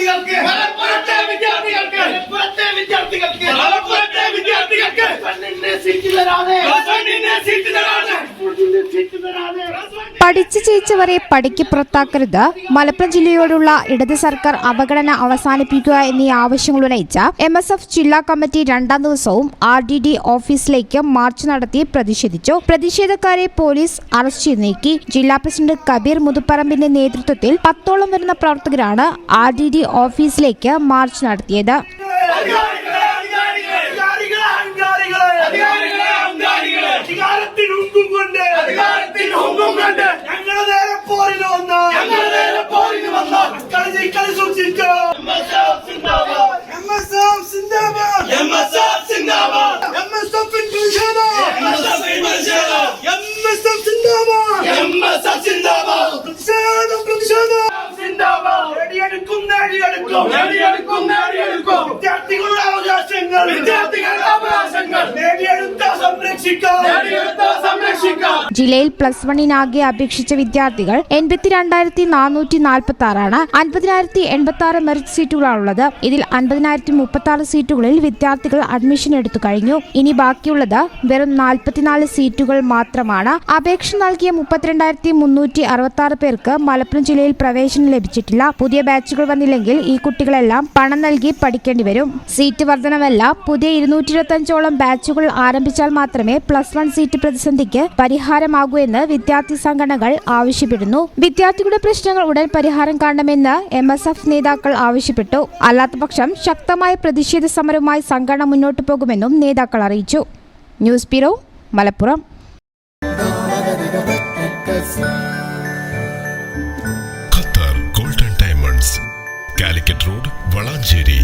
ವಿದ್ಯಾರ್ಥಿಗಳಿಗೆ ಬರಪುರತೆ ವಿದ್ಯಾರ್ಥಿಗಳಿಗೆ ಬರಪುರತೆ ವಿದ್ಯಾರ್ಥಿಗಳಿಗೆ ಬರಪುರತೆ ವಿದ್ಯಾರ್ಥಿಗಳಿಗೆ ನಿನ್ನೆ ಸೀಟಿಲ್ಲರಾದೆ ನಿನ್ನೆ ಸೀಟಿಲ್ಲರಾದೆ പഠിച്ചു ജയിച്ചവരെ പടിക്ക് പുറത്താക്കരുത്. മലപ്പുറം ജില്ലയോടുള്ള ഇടത് സർക്കാർ അവഗണന അവസാനിപ്പിക്കുക എന്നീ ആവശ്യങ്ങൾ ഉന്നയിച്ച എം എസ് എഫ് ജില്ലാ കമ്മിറ്റി രണ്ടാം ദിവസവും ആർ ഡി ഡി ഓഫീസിലേക്ക് മാർച്ച് നടത്തി പ്രതിഷേധിച്ചു. പ്രതിഷേധക്കാരെ പോലീസ് അറസ്റ്റ് ചെയ്ത് നീക്കി. ജില്ലാ പ്രസിഡന്റ് കബീർ മുതുപ്പറമ്പിന്റെ നേതൃത്വത്തിൽ പത്തോളം വരുന്ന പ്രവർത്തകരാണ് ആർ ഡി ഡി ഓഫീസിലേക്ക് മാർച്ച് നടത്തിയത്. നേടിയെടുക്കും നേടിയെടുക്കും നേടിയെടുക്കും. വിദ്യാർത്ഥികളുടെ അവകാശങ്ങൾ. വിദ്യാർത്ഥികളുടെ അവകാശങ്ങൾ. നേടിയെടുത്ത സംരക്ഷിക്കാം. നേടിയെടുത്ത സംരക്ഷിക്കാം ജില്ലയിൽ പ്ലസ് വണ്ണിനാകെ അപേക്ഷിച്ച വിദ്യാർത്ഥികൾ എൺപത്തിരണ്ടായിരത്തി നാനൂറ്റി നാൽപ്പത്തി ആറാണ് അൻപതിനായിരത്തി എൺപത്തി ആറ് മെറിറ്റ് സീറ്റുകളാണുള്ളത്. ഇതിൽ അൻപതിനായിരത്തി മുപ്പത്തി ആറ് സീറ്റുകളിൽ വിദ്യാർത്ഥികൾ അഡ്മിഷൻ എടുത്തു കഴിഞ്ഞു. ഇനി ബാക്കിയുള്ളത് വെറും നാൽപ്പത്തിനാല് സീറ്റുകൾ മാത്രമാണ്. അപേക്ഷ നൽകിയ മുപ്പത്തിരണ്ടായിരത്തി മുന്നൂറ്റി അറുപത്തി ആറ് പേർക്ക് മലപ്പുറം ജില്ലയിൽ പ്രവേശനം ലഭിച്ചിട്ടില്ല. പുതിയ ബാച്ചുകൾ വന്നില്ലെങ്കിൽ ഈ കുട്ടികളെല്ലാം പണം നൽകി പഠിക്കേണ്ടി വരും. സീറ്റ് വർധനവല്ല പുതിയ ഇരുന്നൂറ്റി ഇരുപത്തി അഞ്ചോളം ബാച്ചുകൾ ആരംഭിച്ചാൽ മാത്രമേ പ്ലസ് വൺ സീറ്റ് പ്രതിസന്ധിക്ക് പരിഹാരമാകുമെന്ന് വിദ്യാർത്ഥി സംഘടനകൾ ആവശ്യപ്പെടുന്നു. വിദ്യാർത്ഥികളുടെ പ്രശ്നങ്ങൾ ഉടൻ പരിഹാരം കാണണമെന്ന് എം എസ് എഫ് നേതാക്കൾ ആവശ്യപ്പെട്ടു. അല്ലാത്തപക്ഷം ശക്തമായ പ്രതിഷേധ സമരവുമായി സംഘടന മുന്നോട്ടു പോകുമെന്നും നേതാക്കൾ അറിയിച്ചു. News bureau Malappuram. Qatar golden diamonds Calicut road Valanchery.